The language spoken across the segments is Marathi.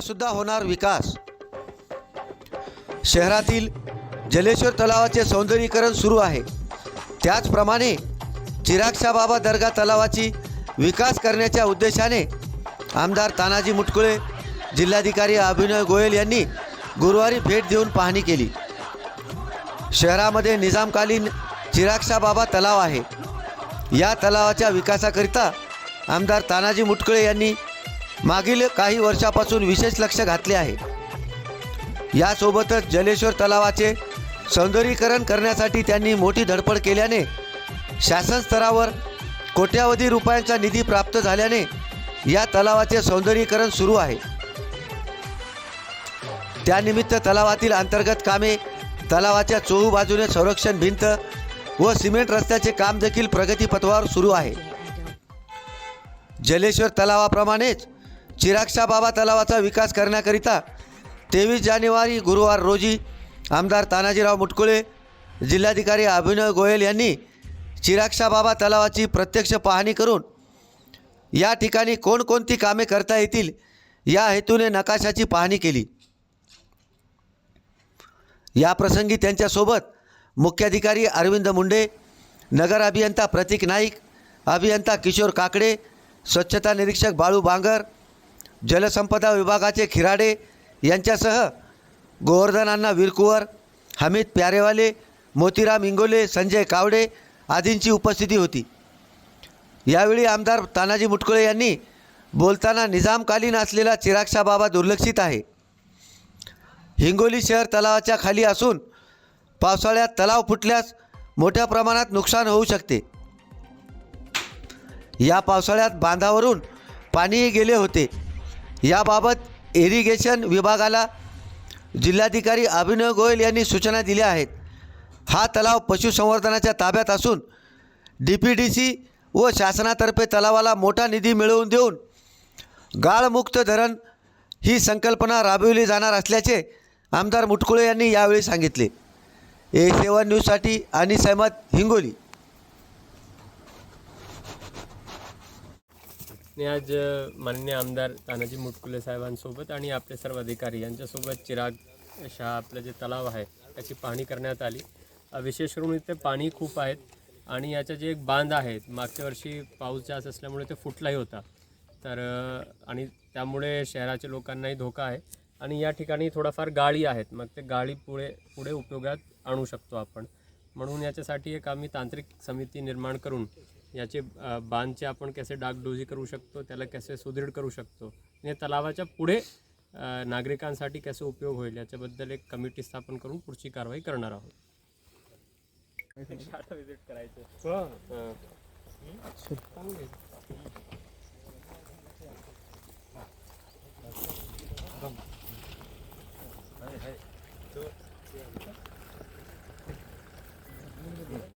सुद्धा होणार विकास. शहरातील जलेश्वर तलावाचे सौंदर्यीकरण सुरू आहे. त्याचप्रमाणे चिरागशा बाबा दर्गा तलावाची विकास करण्याच्या उद्देशाने आमदार तानाजी मुटकुळे जिल्हाधिकारी अभिनय गोयल यांनी गुरुवारी भेट देऊन पाहणी केली. शहरामध्ये निजामकालीन चिरागशा बाबा तलाव आहे. या तलावाच्या विकासाकरिता आमदार तानाजी मुटकुळे यांनी मागील काही वर्षापासून विशेष लक्ष घातले आहे. यासोबतच जलेश्वर तलावाचे सौंदर्यीकरण करण्यासाठी त्यांनी मोठी धडपड केल्याने शासन स्तरावर कोट्यावधी रुपयांचा निधी प्राप्त झाल्याने या तलावाचे सौंदर्यीकरण सुरू आहे. त्यानिमित्त तलावातील अंतर्गत कामे तलावाच्या चोहू बाजूने संरक्षण भिंत व सिमेंट रस्त्याचे काम देखील प्रगतीपथावर सुरू आहे. जलेश्वर तलावाप्रमाणेच चिरागशा बाबा तलावाचा विकास करण्याकरिता तेवीस जानेवारी गुरुवार रोजी आमदार तानाजीराव मुटकुळे जिल्हाधिकारी अभिनव गोयल यांनी चिरागशा बाबा तलावाची प्रत्यक्ष पाहणी करून या ठिकाणी कोणकोणती कामे करता येतील या हेतूने नकाशाची पाहणी केली. या प्रसंगी त्यांच्यासोबत मुख्याधिकारी अरविंद मुंडे नगर अभियंता प्रतीक नाईक अभियंता किशोर काकडे स्वच्छता निरीक्षक बाळू बांगर जलसंपदा विभागाचे खिराडे यांच्यासह गोवर्धनांना विरकुवर हमीद प्यारेवाले मोतीराम इंगोले संजय कावडे आदींची उपस्थिती होती. यावेळी आमदार तानाजी मुटकुळे यांनी बोलताना निजामकालीन असलेला चिरागशा बाबा दुर्लक्षित आहे. हिंगोली शहर तलावाच्या खाली असून पावसाळ्यात तलाव फुटल्यास मोठ्या प्रमाणात नुकसान होऊ शकते. या पावसाळ्यात बांधावरून पाणीही गेले होते. याबाबत इरिगेशन विभागाला जिल्हाधिकारी अभिनव गोयल यांनी सूचना दिल्या आहेत. हा तलाव पशुसंवर्धनाच्या ताब्यात असून डी पी डी सी व शासनातर्फे तलावाला मोठा निधी मिळवून देऊन गाळमुक्त धरण ही संकल्पना राबविली जाणार असल्याचे आमदार मुटकुळे यांनी यावेळी सांगितले. ए सेवन न्यूजसाठी आणि सहमत हिंगोली. मी आज माननीय आमदार तानाजी मुटकुले साहेबांसोबत आणि आपले सर्व अधिकारी यांच्यासोबत चिराग शहा आपलं जे तलाव आहे त्याची पाहणी करण्यात आली. विशेष करून इथे पाणी खूप आहेत आणि याच्या जे एक बांध आहेत मागच्या वर्षी पाऊस जास्त असल्यामुळे ते फुटलाही होता. तर आणि त्यामुळे शहराच्या लोकांनाही धोका आहे आणि या ठिकाणी थोडाफार गाळी आहेत. मग ते गाळी पुढे पुढे उपयोगात आणू शकतो आपण. म्हणून याच्यासाठी एक आम्ही तांत्रिक समिती निर्माण करून याचे बांधचे आपण कसे डागडोजी करू शकतो त्याला कसे सुदृढ करू शकतो आणि तलावाच्या पुढे नागरिकांसाठी कसे उपयोग होईल याच्याबद्दल एक कमिटी स्थापन करून पुढची कारवाई करणार आहोत. विजिट करायचं.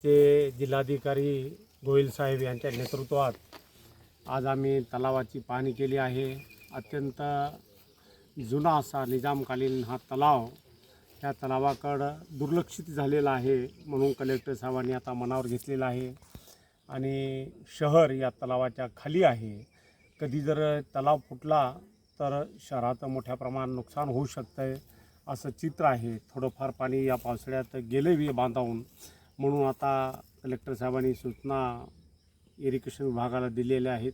ते जिल्हाधिकारी गोयल साहेब यांच्या नेतृत्वात आज आम्ही तलावाची पाहणी केली आहे. अत्यंत जुना असा निजामकालीन हा तलाव ह्या तलावाकडं दुर्लक्षित झालेला आहे म्हणून कलेक्टर साहेबांनी आता मनावर घेतलेला आहे. आणि शहर या तलावाच्या खाली आहे. कधी जर तलाव फुटला तर शहराचं मोठ्या प्रमाणात नुकसान होऊ शकतं आहे असं चित्र आहे. थोडंफार पाणी या पावसाळ्यात गेले बी बांधावून. म्हणून आता कलेक्टर साहेबांनी सूचना इरिगेशन विभागाला दिलेल्या आहेत.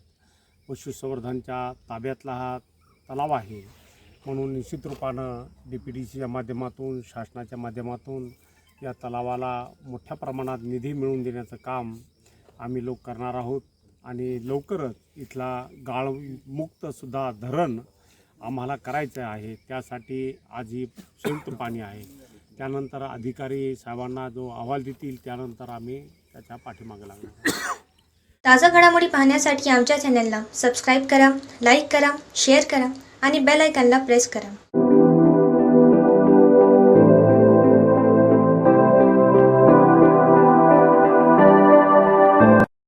पशुसंवर्धनच्या ताब्यातला हा तलाव आहे. म्हणून निश्चित रूपानं डी पी डी सीच्या माध्यमातून शासनाच्या माध्यमातून या तलावाला मोठ्या प्रमाणात निधी मिळवून देण्याचं काम आम्ही लोक करणार आहोत. आणि लवकरच इथला गाळमुक्तसुद्धा धरण आम्हाला करायचं आहे. त्यासाठी आज ही संयुक्त पाणी आहे. त्यानंतर अधिकारी साहेबांना जो अहवाल देतील त्यानंतर आम्ही त्याच्या पाठीमागे लागणार. ताज्या घडामोडी पाहण्यासाठी आमच्या चॅनलला सबस्क्राईब करा लाईक करा शेअर करा आणि बेल आयकॉनला प्रेस करा.